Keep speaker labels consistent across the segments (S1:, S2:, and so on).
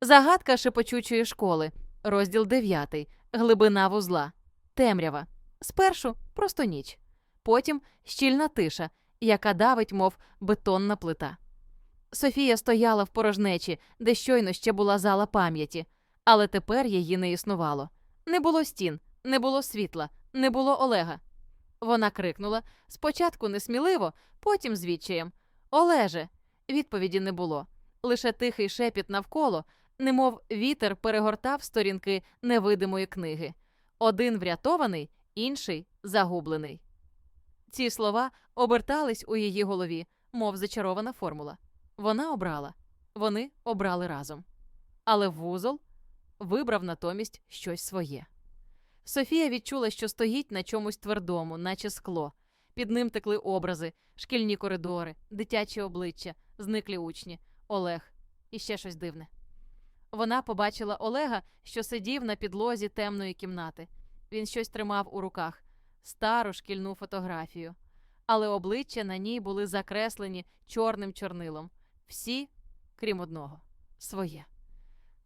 S1: Загадка шепочучої школи, розділ 9. Глибина вузла. Темрява. Спершу просто ніч. Потім щільна тиша, яка давить, мов бетонна плита. Софія стояла в порожнечі, де щойно ще була зала пам'яті, але тепер її не існувало. Не було стін, не було світла, не було Олега. Вона крикнула спочатку несміливо, потім з відчаєм. Олеже. Відповіді не було. Лише тихий шепіт навколо, немов вітер перегортав сторінки невидимої книги. Один врятований, інший загублений. Ці слова обертались у її голові, мов зачарована формула. Вона обрала, вони обрали разом. Але вузол вибрав натомість щось своє. Софія відчула, що стоїть на чомусь твердому, наче скло. Під ним текли образи, шкільні коридори, дитячі обличчя, зниклі учні, Олег і ще щось дивне. Вона побачила Олега, що сидів на підлозі темної кімнати. Він щось тримав у руках стару шкільну фотографію. Але обличчя на ній були закреслені чорним чорнилом. Всі, крім одного, своє.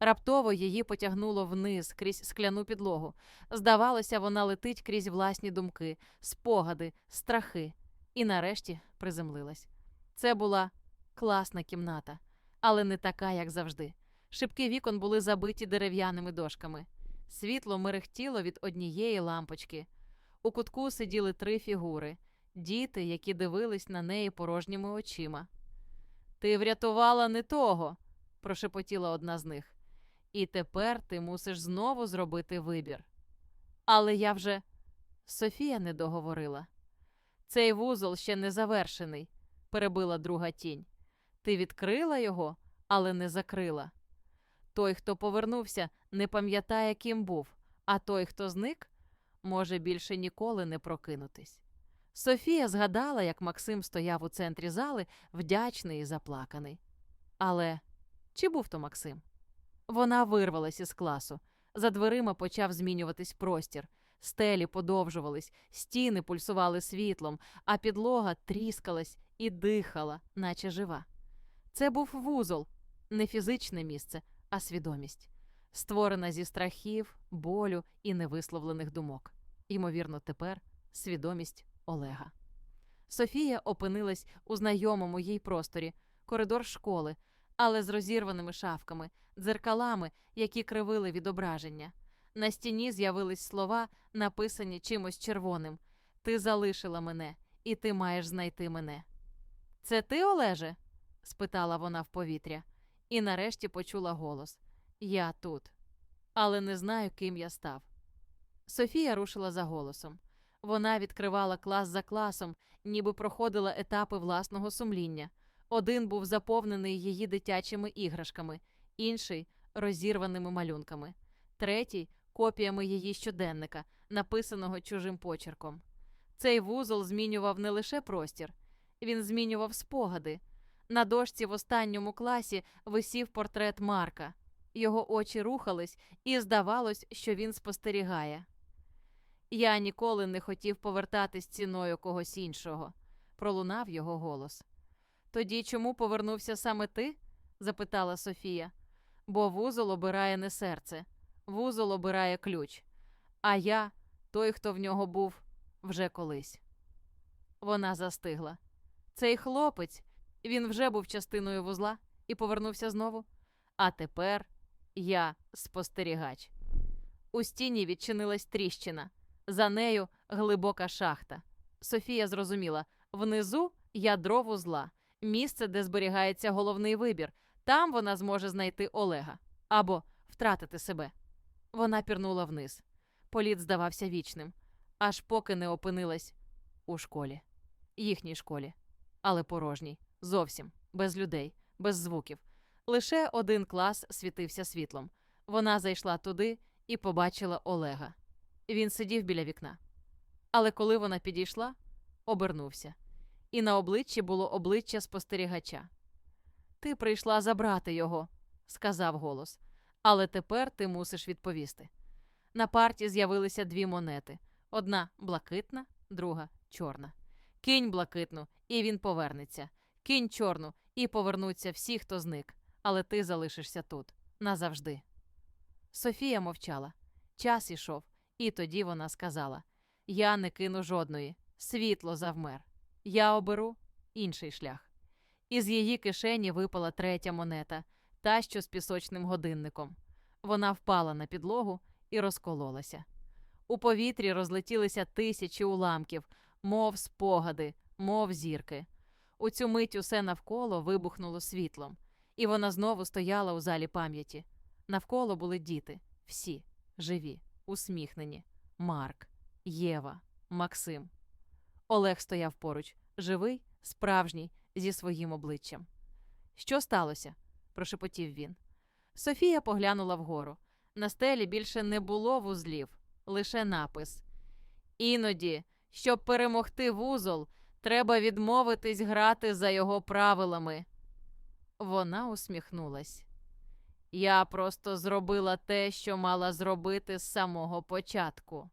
S1: Раптово її потягнуло вниз крізь скляну підлогу. Здавалося, вона летить крізь власні думки, спогади, страхи, і нарешті приземлилась. Це була класна кімната, але не така, як завжди. Шибки вікон були забиті дерев'яними дошками. Світло мерехтіло від однієї лампочки. У кутку сиділи три фігури діти, які дивились на неї порожніми очима. Ти врятувала не того, прошепотіла одна з них. І тепер ти мусиш знову зробити вибір. Але я вже. Софія не договорила. Цей вузол ще не завершений, перебила друга тінь. Ти відкрила його, але не закрила. Той, хто повернувся, не пам'ятає, ким був, а той, хто зник, може більше ніколи не прокинутись. Софія згадала, як Максим стояв у центрі зали, вдячний і заплаканий. Але чи був то Максим? Вона вирвалась із класу. За дверима почав змінюватись простір. Стелі подовжувались, стіни пульсували світлом, а підлога тріскалась і дихала, наче жива. Це був вузол, не фізичне місце, а свідомість, створена зі страхів, болю і невисловлених думок. Ймовірно, тепер свідомість Олега. Софія опинилась у знайомому їй просторі, коридор школи, але з розірваними шафками, дзеркалами, які кривили відображення. На стіні з'явились слова, написані чимось червоним: Ти залишила мене, і ти маєш знайти мене. Це ти, Олеже? спитала вона в повітря, і нарешті почула голос Я тут, але не знаю, ким я став. Софія рушила за голосом. Вона відкривала клас за класом, ніби проходила етапи власного сумління. Один був заповнений її дитячими іграшками, інший розірваними малюнками, третій копіями її щоденника, написаного чужим почерком. Цей вузол змінював не лише простір, він змінював спогади. На дошці в останньому класі висів портрет Марка. Його очі рухались, і здавалось, що він спостерігає. Я ніколи не хотів повертатись ціною когось іншого, пролунав його голос. Тоді чому повернувся саме ти? запитала Софія. Бо вузол обирає не серце, вузол обирає ключ. А я, той, хто в нього був вже колись. Вона застигла. Цей хлопець, він вже був частиною вузла і повернувся знову. А тепер я спостерігач. У стіні відчинилась тріщина. За нею глибока шахта. Софія зрозуміла внизу ядро вузла, місце, де зберігається головний вибір. Там вона зможе знайти Олега або втратити себе. Вона пірнула вниз. Політ здавався вічним, аж поки не опинилась у школі, їхній школі, але порожній, зовсім без людей, без звуків. Лише один клас світився світлом. Вона зайшла туди і побачила Олега. Він сидів біля вікна. Але коли вона підійшла, обернувся, і на обличчі було обличчя спостерігача. Ти прийшла забрати його, сказав голос, але тепер ти мусиш відповісти. На парті з'явилися дві монети: одна блакитна, друга чорна. Кинь блакитну, і він повернеться. Кинь чорну, і повернуться всі, хто зник, але ти залишишся тут. назавжди. Софія мовчала. Час ішов, і тоді вона сказала: Я не кину жодної, світло завмер. Я оберу інший шлях. Із її кишені випала третя монета, та що з пісочним годинником. Вона впала на підлогу і розкололася. У повітрі розлетілися тисячі уламків, мов спогади, мов зірки. У цю мить усе навколо вибухнуло світлом, і вона знову стояла у залі пам'яті. Навколо були діти, всі живі, усміхнені. Марк, Єва, Максим. Олег стояв поруч, живий, справжній, зі своїм обличчям. Що сталося? прошепотів він. Софія поглянула вгору. На стелі більше не було вузлів, лише напис. Іноді, щоб перемогти вузол, треба відмовитись грати за його правилами. Вона усміхнулась. Я просто зробила те, що мала зробити з самого початку.